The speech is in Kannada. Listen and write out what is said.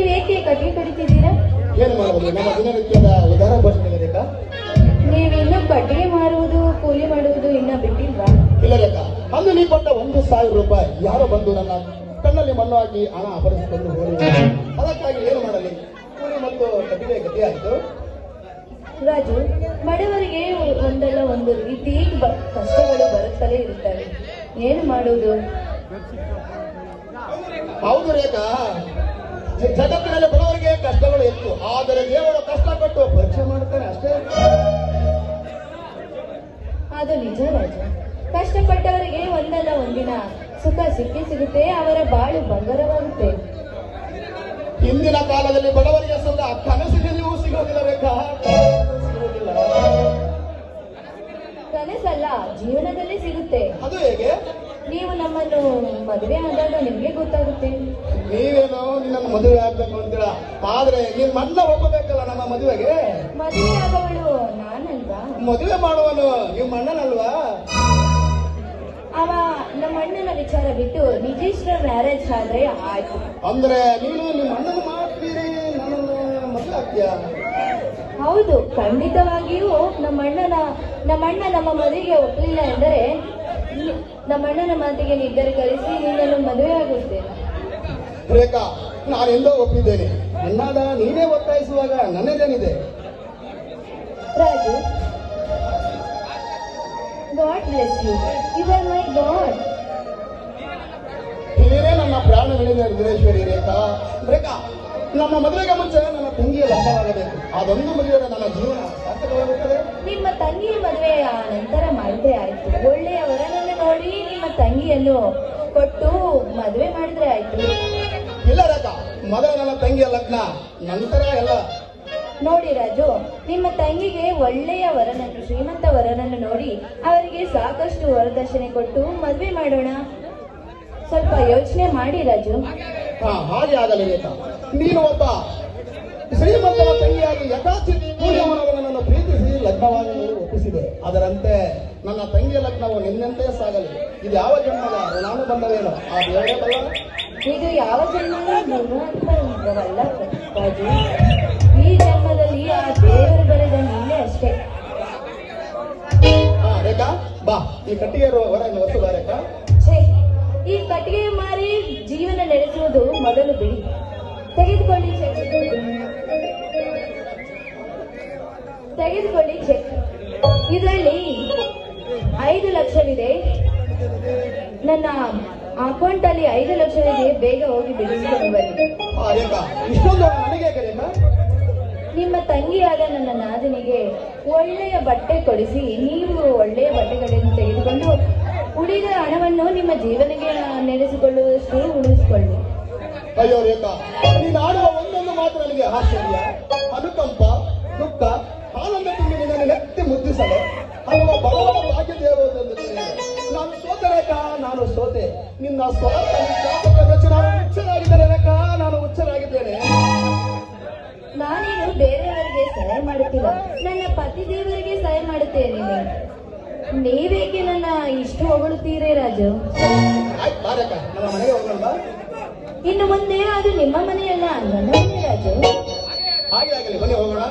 ಕಟ್ಟಿಗೆ ಕಡಿತಿದ್ದೀರಾ ಏನು ಮಾಡುವುದು ನಮ್ಮ ದಿನನಿತ್ಯದ ಉದಾರ ಭೋಜನ ರೇಖಾ ನೀವಿನ್ನೂ ಕಟ್ಟಿಗೆ ಮಾರುವುದು ಕೂಲಿ ಮಾಡುವುದು ಇನ್ನ ಬಿಟ್ಟಿಲ್ವಾ? ಇಲ್ಲ ರೇಖಾ ಅಂದು ನೀ ಕೊಟ್ಟ ಒಂದು ಸಾವಿರ ರೂಪಾಯಿ ಯಾರೋ ಬಂದು ನನ್ನ ಕಣ್ಣಲ್ಲಿ ಮಣ್ಣು ಹಾಕಿ ಹಣ ಅಪಹರಿಸಿಕೊಂಡು ಹೋಗಿದ್ದಾರೆ ಅದಕ್ಕಾಗಿ ಏನು ಮಾಡಲಿ? ಕೂಲಿ ಮತ್ತು ಕಟ್ಟಿಗೆ ಗತಿಯಾಯಿತು ರಾಜು ಬಡವರಿಗೆ ಒಂದಲ್ಲ ಒಂದು ರೀತಿ ಕಷ್ಟಗಳು ಬರುತ್ತಲೇ ಇರುತ್ತವೆ. ಏನು ಮಾಡುವುದು? ಹೌದು ರೇಖಾ ಜಗತ್ತಿನಲ್ಲಿ ಬಡವರಿಗೆ ಕಷ್ಟಗಳು ಹೆಚ್ಚು. ಆದರೆ ದೇವರು ಕಷ್ಟಪಟ್ಟು ಪರೀಕ್ಷೆ ಮಾಡುತ್ತಾನೆ ಅಷ್ಟೇ. ಅದು ನಿಜ ರಾಜ. ಕಷ್ಟಪಟ್ಟವರಿಗೆ ಒಂದಲ್ಲ ಒಂದಿನ ಸುಖ ಸಿಕ್ಕಿ ಸಿಗುತ್ತೆ ಅವರ ಬಾಳು ಬಂಗಾರವಾಗುತ್ತೆ. ಹಿಂದಿನ ಕಾಲದಲ್ಲಿ ಬಡವರಿಗೆ ಕನಸಿಗೆ ನೀವು ಸಿಗೋದಿಲ್ಲ ಬೇಕಾ ಕನಸಲ್ಲ ಜೀವನದಲ್ಲಿ ಸಿಗುತ್ತೆ. ಅದು ಹೇಗೆ? ನೀವು ನಮ್ಮನ್ನು ಮದುವೆ ಆದಾಗ ನಿಮ್ಗೆ ಗೊತ್ತಾಗುತ್ತೆ. ನೀವೇನೋ ನಿನ್ನ ಮದುವೆ ಆಗ್ಬೇಕು ಅಂತೀರ? ಆದ್ರೆ ನಿಮ್ ಮಣ್ಣ ಒಪ್ಪಬೇಕಲ್ಲ ನಮ್ಮ ಮದುವೆಗೆ? ಮದುವೆ ಆದವಳು ನಾನಲ್ವಾ? ಮದುವೆ ಮಾಡುವನು ನಿಮ್ಮ ಅಣ್ಣನಲ್ವಾ? ಅವ ನಮ್ಮ ಅಣ್ಣನ ವಿಚಾರ ಬಿಟ್ಟು ನಿಜೇಶ್ವರ ಮ್ಯಾರೇಜ್ ಆದ್ರೆ ಆಯ್ತು. ಅಂದ್ರೆ ನೀನು ನಿಮ್ಮ ಅಣ್ಣನ ಮಾಡ್ತೀರಿ ನನ್ನನ್ನು ಮದುವೆ ಆಗ್ತೀಯಾ? ಹೌದು ಖಂಡಿತವಾಗಿಯೂ ನಮ್ಮ ಅಣ್ಣನ ನಮ್ಮ ಅಣ್ಣ ನಮ್ಮ ಮದುವೆಗೆ ಒಪ್ಪಲಿಲ್ಲ ಎಂದರೆ ನಿ- ನಮ್ಮ ಅಣ್ಣನ ಮಾತಿಗೆ ನಿರ್ಧರಿಸಿ ನಿನ್ನನ್ನು ಮದುವೆ ಆಗುತ್ತೆ ರೇಖಾ ನಾನು ಎಂದೋ ಒಪ್ಪಿದ್ದೇನೆ. ಅನ್ನಾದ ನೀನೇ ಒತ್ತಾಯಿಸುವಾಗ ನನ್ನದೇನಿದೆ Raju. God bless you you are my God ನೀನೇ ನನ್ನ ಪ್ರಾಣಗಳಿಂದ ರುದ್ರೇಶ್ವರಿ ರೇಖಾ. ರೇಖಾ ನಮ್ಮ ಮದುವೆಗೆ ಮುಂಚೆ ನನ್ನ ತಂಗಿಯ ಲಗ್ನವಾಗಬೇಕು ಅದೊಂದು ಮದುವೆಯ ನನ್ನ ಜೀವನ. ಸಾರ್ಥಕವಾಗುತ್ತದೆ. ನಿಮ್ಮ ತಂಗಿಯ ಮದುವೆಯ ನಂತರ ಮಾಡಿದ್ರೆ ಆಯಿತು. ಒಳ್ಳೆಯವರ ವರನನ್ನು ನೋಡಿ ನಿಮ್ಮ ತಂಗಿಯನ್ನು ಕೊಟ್ಟು ಮದುವೆ ಮಾಡಿದ್ರೆ ಆಯ್ತು. ಇಲ್ಲ ರಾಜ ಮದುವೆ ನನ್ನ ತಂಗಿಯ ಲಗ್ನ ನಂತರ ಎಲ್ಲ ನೋಡಿ ರಾಜು ನಿಮ್ಮ ತಂಗಿಗೆ ಒಳ್ಳೆಯ ವರನನ್ನು ಶ್ರೀಮಂತ ವರನನ್ನು ನೋಡಿ ಅವರಿಗೆ ಸಾಕಷ್ಟು ವರದಕ್ಷಿಣೆ ಕೊಟ್ಟು ಮದುವೆ ಮಾಡೋಣ. ಸ್ವಲ್ಪ ಯೋಚನೆ ಮಾಡಿ ರಾಜು. ಹಾ ಹಾಗೆ ಆಗಲಿ ರೇಖಾ. ನೀನು ಒಬ್ಬ ಶ್ರೀಮಂತನ ತಂಗಿಯಾಗಿ ಯಥಾಚಿತ್ ಕೂಲಿಯವನನ್ನು ನನ್ನನ್ನು ಪ್ರೀತಿಸಿ ಲಗ್ನವಾಗಿ ಒಪ್ಪಿಸಿದೆ. ಅದರಂತೆ ನನ್ನ ತಂಗಿಯ ಲಗ್ನವು ನಿನ್ನಂತೆ ಸಾಗಲಿ. ಇದು ಯಾವ ಜನ್ಮದ? ನಾನು ಬಂದವೇನೋ? ಆ ದೇವರೇ ಬಲ್ಲ? ಇದು ಯಾವ ಜನ್ಮದ? ಗುಣಾತ್ಮಕವಲ್ಲ ರಾಜು ಈ ಜನ್ಮದಲ್ಲಿ ಆ ದೇವರು ಬರೆದ ನೀನೇ ಅಷ್ಟೇ. ಹಾ ರೇಖಾ ಬಾ. ಈ ಕಟ್ಟಿಗೆ ಹೊರಗೆ ಹೊಸದ ರೇಖಾ. ಛೇ ಈ ಕಟ್ಟಿಗೆ ಮಾರಿ ಜೀವನ ನಡೆಸುವುದು ಮೊದಲು ಬಿಡಿ. ತೆಗೆದುಕೊಳ್ಳಿ ಚೆಕ್. ತೆಗೆದುಕೊಳ್ಳಿ ಚೆಕ್. ಇದರಲ್ಲಿ ಐದು ಲಕ್ಷವಿದೆ. ನನ್ನ ಅಕೌಂಟ್ ಅಲ್ಲಿ ಐದು ಲಕ್ಷವಿದೆ. ಬೇಗ ಹೋಗಿ ಬಿಡಿಸಿಕೊಂಡು ಬನ್ನಿ. ನಿಮ್ಮ ತಂಗಿಯಾದ ನನ್ನ ನಾದಿನಿಗೆ ಒಳ್ಳೆಯ ಬಟ್ಟೆ ಕೊಡಿಸಿ ನೀವು ಒಳ್ಳೆಯ ಬಟ್ಟೆಗಳನ್ನು ತೆಗೆದುಕೊಂಡು ಉಳಿದ ಹಣವನ್ನು ನಿಮ್ಮ ಜೀವನಕ್ಕೆ ನೆನೆಸಿಕೊಳ್ಳುವಷ್ಟು ಉಳಿಸಿಕೊಳ್ಳಿ. ಅಯ್ಯೋ ರೇಖಾ ನೀನು ಆಡುವ ಒಂದೊಂದು ಮಾತು ನನಗೆ ಆಶ್ಚರ್ಯ. ಅನುಕಂಪ ದುಃಖ ಆನಂದ ತುಂಬಿ ನಿನ್ನನ್ನು ನೆತ್ತಿ ಮುದ್ದಿಸಲು ಅಲ್ಲಿ ಬಹಳ ಭಾಗ್ಯ ದೇವರು ನಾನು ಸೋತೆ ರೇಖಾ ನಾನು ಸೋತೆ. ನಿನ್ನ ಸ್ವಾರ್ಥ ಹುಚ್ಚರಾಗಿದ್ದೇನೆ ರೇಖಾ ನಾನು ಹುಚ್ಚರಾಗಿದ್ದೇನೆ ನಾನೇನು ಬೇರೆಯವರಿಗೆ ಸಹಾಯ ಮಾಡುತ್ತಿಲ್ಲ. ನನ್ನ ಪತಿ ದೇವರಿಗೆ ಸಹಾಯ ಮಾಡುತ್ತೇನೆ. ನೀವೇಕೆ ನನ್ನ ಇಷ್ಟು ಹೊಗಳುತ್ತೀರೇ ರಾಜು? ಆಯ್ತು ಬಾರಕ್ಕ. ನನ್ನ ಮನೆಗೆ ಹೋಗೋಣ ಇನ್ನು ಮುಂದೆ ಅದು ನಿಮ್ಮ ಮನೆಯಲ್ಲ ನನ್ನ ಮನೆ ರಾಜು ಹಾಗೆ ಆಗಲಿ ಬನ್ನಿ ಹೋಗೋಣ.